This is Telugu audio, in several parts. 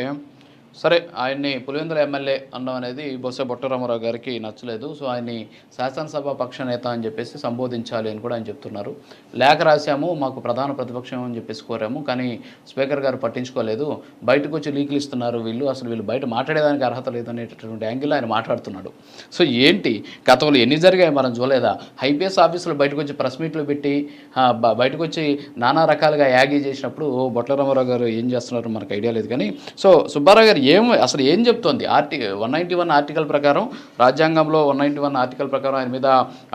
¿eh? సరే ఆయన్ని పులివెందుల ఎమ్మెల్యే అన్నం అనేది బొత్స బొట్టరామారావు గారికి నచ్చలేదు. సో ఆయన్ని శాసనసభ పక్ష నేత అని చెప్పేసి సంబోధించాలి అని కూడా ఆయన చెప్తున్నారు. లేఖ రాశాము మాకు ప్రధాన ప్రతిపక్షం అని చెప్పేసి కోరాము కానీ స్పీకర్ గారు పట్టించుకోలేదు. బయటకు వచ్చి లీకులు ఇస్తున్నారు వీళ్ళు అసలు వీళ్ళు బయట మాట్లాడేదానికి అర్హత లేదనేటటువంటి యాంగిల్ ఆయన మాట్లాడుతున్నాడు. సో ఏంటి? గతంలో ఎన్ని జరిగాయి మనం చూడలేదా? ఐపీఎస్ ఆఫీసులో బయటకు వచ్చి ప్రెస్ మీట్లు పెట్టి బయటకు వచ్చి నానా రకాలుగా యాగీ చేసినప్పుడు బొట్ల రామారావు గారు ఏం చేస్తున్నారో? మనకు ఐడియా లేదు కానీ. సో సుబ్బారావు గారు ఏం అసలు ఏం చెప్తోంది? ఆర్టి వన్ నైంటీ వన్ ఆర్టికల్ ప్రకారం రాజ్యాంగంలో వన్ నైంటీ వన్ ఆర్టికల్ ప్రకారం ఆయన మీద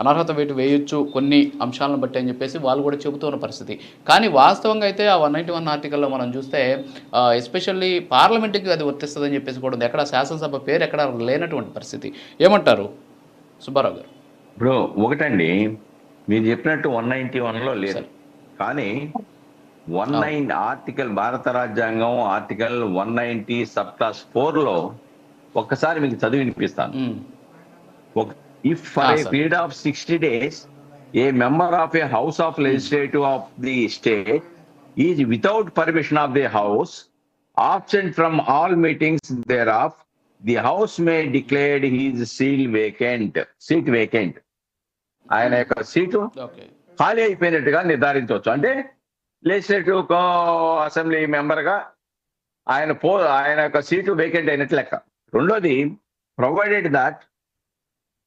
అనర్హత వేటు వేయొచ్చు కొన్ని అంశాలను బట్టి అని చెప్పేసి వాళ్ళు కూడా చెబుతున్న పరిస్థితి. కానీ వాస్తవంగా అయితే ఆ వన్ నైంటీ వన్ ఆర్టికల్లో మనం చూస్తే ఎస్పెషల్లీ పార్లమెంట్కి అది వర్తిస్తుందని చెప్పేసి కూడా ఉంది. ఎక్కడ శాసనసభ పేరు ఎక్కడ లేనటువంటి పరిస్థితి. ఏమంటారు? సుబ్బారావు గారు. ఇప్పుడు ఒకటండి. మీరు చెప్పినట్టు వన్ నైన్టీ వన్లో లేదు. కానీ వన్ నైన్ ఆర్టికల్ భారత రాజ్యాంగం ఆర్టికల్ వన్ నైన్టీ సబ్ క్లాస్లో ఒక్కసారి మీకు చదివి వినిపిస్తాను. If for a. Period of sixty days a member of a house of legislative of the state is without permission of the house absent from all meetings there of the house may declared his seat vacant seat vacant ఆయన యొక్క సీటు ఖాళీ అయిపోయినట్టుగా నిర్ధారించవచ్చు. అంటే లెజిస్లేటివ్ అసెంబ్లీ మెంబర్గా ఆయన పో ఆయన యొక్క సీటు వేకెంట్ అయినట్టు లెక్క. రెండోది provided that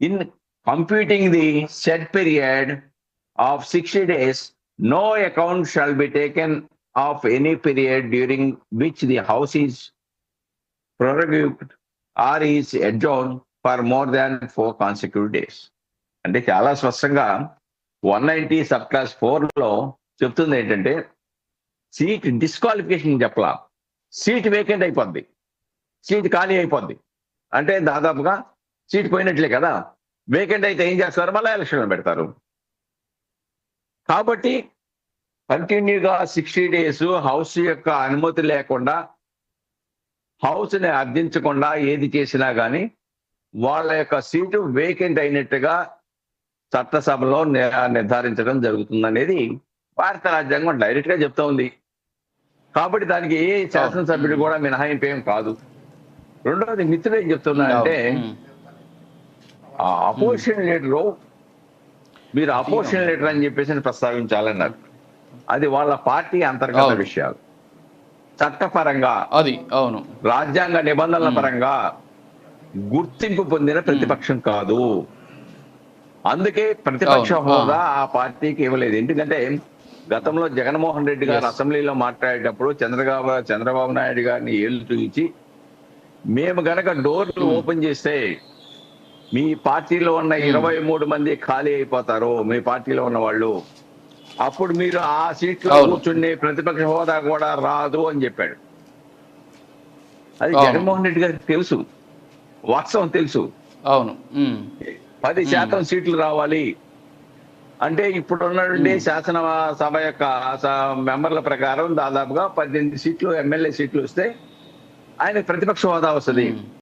in computing the set period of sixty days no account shall be taken of any period during which the house is prorogued or is adjourned for more than four consecutive days అంటే చాలా స్పష్టంగా వన్ నైన్టీ సబ్ క్లాస్ ఫోర్లో చెప్తుంది ఏంటంటే సీట్ డిస్క్వాలిఫికేషన్ చెప్పలా. సీట్ వేకెంట్ అయిపోద్ది. సీట్ ఖాళీ అయిపోద్ది. అంటే దాదాపుగా సీట్ పోయినట్లే కదా. వేకెంట్ అయితే ఏం చేస్తారు? మళ్ళీ ఎలక్షన్లు పెడతారు. కాబట్టి కంటిన్యూగా సిక్స్టీ డేస్ హౌస్ యొక్క అనుమతి లేకుండా హౌస్ని అర్థించకుండా ఏది చేసినా కానీ వాళ్ళ యొక్క సీటు వేకెంట్ అయినట్టుగా చట్టసభలో ని- నిర్ధారించడం జరుగుతుంది అనేది భారత రాజ్యాంగం డైరెక్ట్గా చెప్తా ఉంది. కాబట్టి దానికి ఏ శాసనసభ్యుడు కూడా మినహాయింపు ఏం కాదు. రెండవది మిత్రుడు ఏం చెప్తున్నారంటే ఆ అపోజిషన్ లీడరు మీరు అపోజిషన్ లీడర్ అని చెప్పేసి ప్రస్తావించాలన్నారు. అది వాళ్ళ పార్టీ అంతర్గత. విషయాలు. చట్టపరంగా అది అవును. రాజ్యాంగ నిబంధనల పరంగా గుర్తింపు పొందిన ప్రతిపక్షం కాదు. అందుకే ప్రతిపక్ష హోదా ఆ పార్టీకి ఇవ్వలేదు. ఎందుకంటే గతంలో జగన్మోహన్ రెడ్డి గారు. అసెంబ్లీలో మాట్లాడేటప్పుడు చంద్రబాబు చంద్రబాబు నాయుడు గారిని ఏళ్ళు చూపించి మేము గనక డోర్లు ఓపెన్ చేస్తే మీ పార్టీలో ఉన్న ఇరవై మూడు మంది ఖాళీ అయిపోతారు మీ పార్టీలో ఉన్న వాళ్ళు. అప్పుడు మీరు ఆ సీట్లో. కూర్చుని ప్రతిపక్ష హోదా కూడా రాదు అని చెప్పాడు. అది. జగన్మోహన్ రెడ్డి గారికి తెలుసు. వాస్తవం తెలుసు. అవును. ఉమ్, పది శాతం సీట్లు రావాలి. అంటే ఇప్పుడు ఉన్నటువంటి శాసన సభ యొక్క మెంబర్ల ప్రకారం దాదాపుగా పద్దెనిమిది సీట్లు ఎమ్మెల్యే సీట్లు వస్తే ఆయన ప్రతిపక్ష హోదా వస్తుంది.